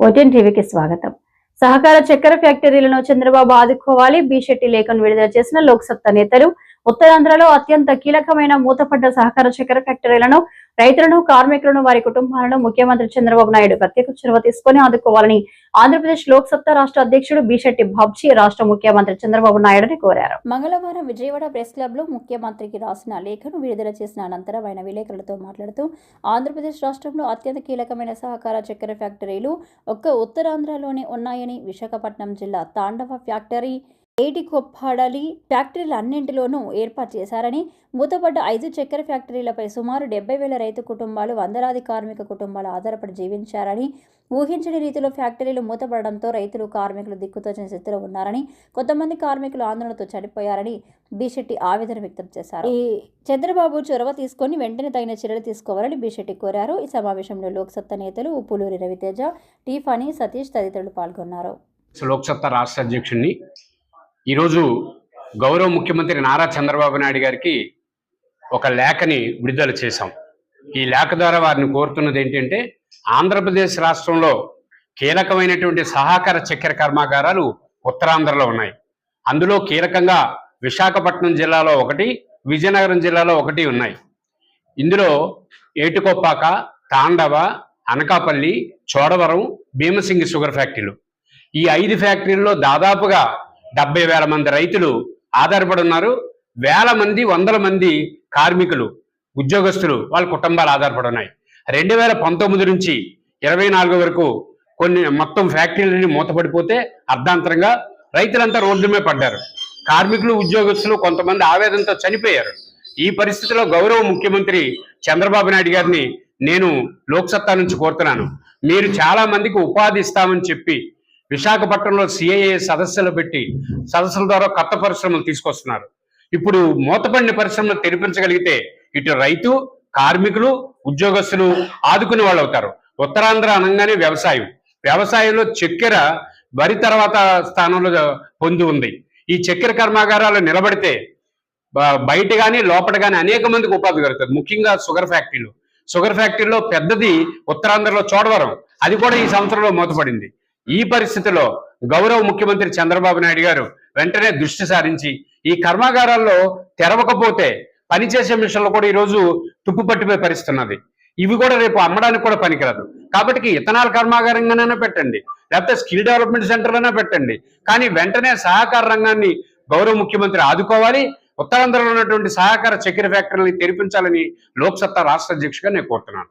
OTN టీవీకి స్వాగతం. సహకార చక్కెర ఫ్యాక్టరీలను చంద్రబాబు ఆదుకోవాలి. బిషెట్టి లేఖను విడుదల చేసిన లోక్సత్తా నేతలు ఉత్తరాంధ్రలో అత్యంత కీలకమైన మూతపడ్డ సహకార చక్కెర ఫ్యాక్టరీలను రైతులను కార్మికులను వారి కుటుంబాలను ముఖ్యమంత్రి చంద్రబాబు నాయుడు ప్రత్యేక చొరవ తీసుకుని ఆదుకోవాలని ఆంధ్రప్రదేశ్ లోక్ సత్తా రాష్ట్ర అధ్యక్షుడు బిశెట్టి బాబ్జీ రాష్ట్ర ముఖ్యమంత్రి చంద్రబాబు నాయుడుని కోరారు. మంగళవారం విజయవాడ ప్రెస్ క్లబ్లో ముఖ్యమంత్రికి రాసిన లేఖను విడుదల చేసిన అనంతరం ఆయన విలేకరులతో మాట్లాడుతూ ఆంధ్రప్రదేశ్ రాష్ట్రంలో అత్యంత కీలకమైన సహకార చక్కెర ఫ్యాక్టరీలు ఒక్క ఉత్తరాంధ్రలోనే ఉన్నాయని విశాఖపట్నం జిల్లా తాండవ ఫ్యాక్టరీ ఏటికొప్పాడలి ఫ్యాక్టరీలు అన్నింటిలోనూ ఏర్పాటు చేశారని మూతపడ్డ ఐదు చక్కెర ఫ్యాక్టరీలపై సుమారు డెబ్బై వేల రైతు కుటుంబాలు వందలాది కార్మిక కుటుంబాలు ఆధారపడి జీవించారని ఊహించని రీతిలో ఫ్యాక్టరీలు మూతపడడంతో రైతులు కార్మికులు దిక్కుతోచిన స్థితిలో ఉన్నారని కొంతమంది కార్మికులు ఆందోళనతో చనిపోయారని బీశెట్టి ఆవేదన వ్యక్తం చేశారు. ఈ చంద్రబాబు చొరవ తీసుకొని వెంటనే తగిన చర్యలు తీసుకోవాలని బీశెట్టి కోరారు. ఈ సమావేశంలో లోక్సత్తా నేతలు ఉప్పులూరి రవితేజ టీఫాని సతీష్ తదితరులు పాల్గొన్నారు. లోక్సత్తా రాష్ట్ర అధ్యక్షుడిని ఈరోజు గౌరవ ముఖ్యమంత్రి నారా చంద్రబాబు నాయుడు గారికి ఒక లేఖని విడుదల చేశాం. ఈ లేఖ ద్వారా వారిని కోరుతున్నది ఏంటంటే ఆంధ్రప్రదేశ్ రాష్ట్రంలో కీలకమైనటువంటి సహకార చక్కెర కర్మాగారాలు ఉత్తరాంధ్రలో ఉన్నాయి. అందులో కీలకంగా విశాఖపట్నం జిల్లాలో ఒకటి విజయనగరం జిల్లాలో ఒకటి ఉన్నాయి. ఇందులో ఏటుకొప్పాక తాండవ అనకాపల్లి చోడవరం భీమసింగి షుగర్ ఫ్యాక్టరీలు. ఈ ఐదు ఫ్యాక్టరీల్లో దాదాపుగా డెబ్బై వేల మంది రైతులు ఆధారపడి ఉన్నారు వేల మంది వందల మంది కార్మికులు ఉద్యోగస్తులు వాళ్ళ కుటుంబాలు ఆధారపడి ఉన్నాయి రెండు వేల పంతొమ్మిది నుంచి ఇరవై నాలుగు వరకు కొన్ని మొత్తం ఫ్యాక్టరీలన్నీ మూతపడిపోతే అర్ధాంతరంగా రైతులంతా రోడ్డు మీద పడ్డారు. కార్మికులు ఉద్యోగస్తులు కొంతమంది ఆవేదనతో చనిపోయారు. ఈ పరిస్థితిలో గౌరవ ముఖ్యమంత్రి చంద్రబాబు నాయుడు గారిని నేను లోక్సత్తా నుంచి కోరుతున్నాను. మీరు చాలా మందికి ఉపాధి ఇస్తామని చెప్పి విశాఖపట్నంలో సిఐఏ సదస్సులు పెట్టి సదస్సుల ద్వారా కొత్త పరిశ్రమలు తీసుకొస్తున్నారు. ఇప్పుడు మూతపడిన పరిశ్రమలు తెరిపించగలిగితే ఇటు రైతు కార్మికులు ఉద్యోగస్తులు ఆదుకునే వాళ్ళు అవుతారు. ఉత్తరాంధ్ర అనగానే వ్యవసాయం. వ్యవసాయంలో చక్కెర వరి తర్వాత స్థానంలో పొంది ఉంది. ఈ చక్కెర కర్మాగారాలు నిలబడితే బయట కానీ లోపల కానీ అనేక మందికి ఉపాధి కలుగుతుంది. ముఖ్యంగా షుగర్ ఫ్యాక్టరీలు. షుగర్ ఫ్యాక్టరీలో పెద్దది ఉత్తరాంధ్రలో చోడవరం. అది కూడా ఈ సంవత్సరంలో మూతపడింది. ఈ పరిస్థితిలో గౌరవ ముఖ్యమంత్రి చంద్రబాబు నాయుడు గారు వెంటనే దృష్టి సారించి ఈ కర్మాగారాల్లో తెరవకపోతే పనిచేసే మిషన్లు కూడా ఈరోజు తుప్పు పట్టిపోయి పరిస్తున్నది. ఇవి కూడా రేపు అమ్మడానికి కూడా పనికిరాదు. కాబట్టి ఇథనాల్ కర్మాగారంగానైనా పెట్టండి. లేకపోతే స్కిల్ డెవలప్మెంట్ సెంటర్లైనా పెట్టండి. కానీ వెంటనే సహకార రంగాన్ని గౌరవ ముఖ్యమంత్రి ఆదుకోవాలి. ఉత్తరాంధ్రలో ఉన్నటువంటి సహకార చక్కెర ఫ్యాక్టరీని తెరిపించాలని లోక్సత్తా రాష్ట్ర అధ్యక్షుగా నేను కోరుతున్నాను.